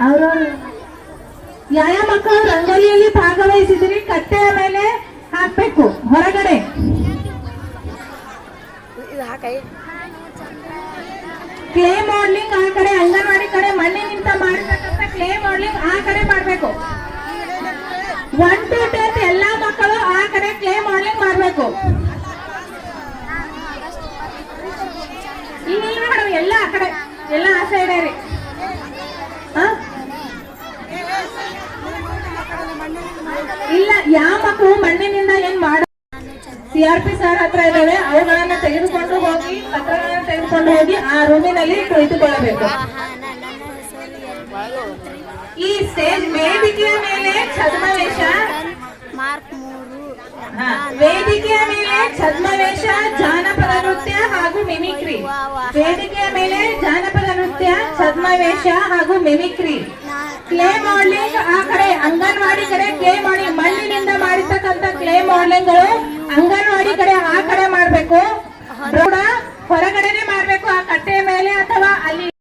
ಅವ್ರವ್ರು ಯಾವ ಮಕ್ಕಳು ರಂಗೋಲಿಯಲ್ಲಿ ಭಾಗವಹಿಸಿದ್ರಿ ಕಟ್ಟೆಯ ಮೇಲೆ ಹಾಕ್ಬೇಕು ಹೊರಗಡೆ. ಕ್ಲೇ ಮಾಡ್ಲಿಂಗ್ ಆ ಕಡೆ ಅಂಗನವಾಡಿ ಕಡೆ ಮಣ್ಣಿನಿಂದ ಮಾಡಿರ್ತಕ್ಕಂಥ ಕ್ಲೇ ಮಾಡ್ಲಿಂಗ್ ಆ ಕಡೆ ಮಾಡ್ಬೇಕು. ಒನ್ ಟು ಟೆಂತ್ ಎಲ್ಲಾ ಮಕ್ಕಳು ಆ ಕಡೆ ಕ್ಲೇ ಮಾಡ್ಲಿಂಗ್ ಮಾಡ್ಬೇಕು. ಇಲ್ಲಿ ಇಲ್ಲ ಮೇಡಮ್ ಎಲ್ಲ ಆ ಕಡೆ ಎಲ್ಲ ಆ ಸೈಡ್ ರೀ ಆ? ಇಲ್ಲ, ಯಾವ ಮಕ್ಕಳು ಮಣ್ಣಿನಿಂದ ಏನ್ ಮಾಡ ಸಿ ಆರ್ ಪಿ ಸರ್ ಹತ್ರ ಇದಾವೆ ಅವುಗಳನ್ನ ತೆಗೆದುಕೊಂಡು ಹೋಗಿ, ಪತ್ರಗಳನ್ನ ತೆಗೆದುಕೊಂಡು ಹೋಗಿ ಆ ರೂಮಿನಲ್ಲಿ ಕುಳಿತುಕೊಳ್ಳಬೇಕು. ಈ ಸ್ಟೇಜ್ ವೇದಿಕೆಯ ಮೇಲೆ ಛದ್ಮವೇಷ. ವೇದಿಕೆಯ ಮೇಲೆ ಛದ್ಮವೇಷ, ಜಾನಪದ ನೃತ್ಯ ಹಾಗೂ ಮಿಮಿಕ್ರಿ ವೇದಿಕೆಯ ಮೇಲೆ ಛದ್ಮವೇಷ ಹಾಗೂ ಮಿಮಿಕ್ರಿ. ಕ್ಲೇ ಮಾಡಲಿಂಗ್ ಆ ಕಡೆ ಅಂಗನವಾಡಿ ಕಡೆ, ಕ್ಲೇ ಮಾಡಿ ಮಣ್ಣಿನಿಂದ ಮಾಡಿರ್ತಕ್ಕಂಥ ಕ್ಲೇ ಮಾಡ್ಲಿಂಗ್ಗಳು ಅಂಗನವಾಡಿ ಕಡೆ ಆ ಕಡೆ ಮಾಡಬೇಕು. ಹೊರಗಡೆನೆ ಮಾಡಬೇಕು, ಆ ಕಟ್ಟೆ ಮೇಲೆ ಅಥವಾ ಅಲ್ಲಿ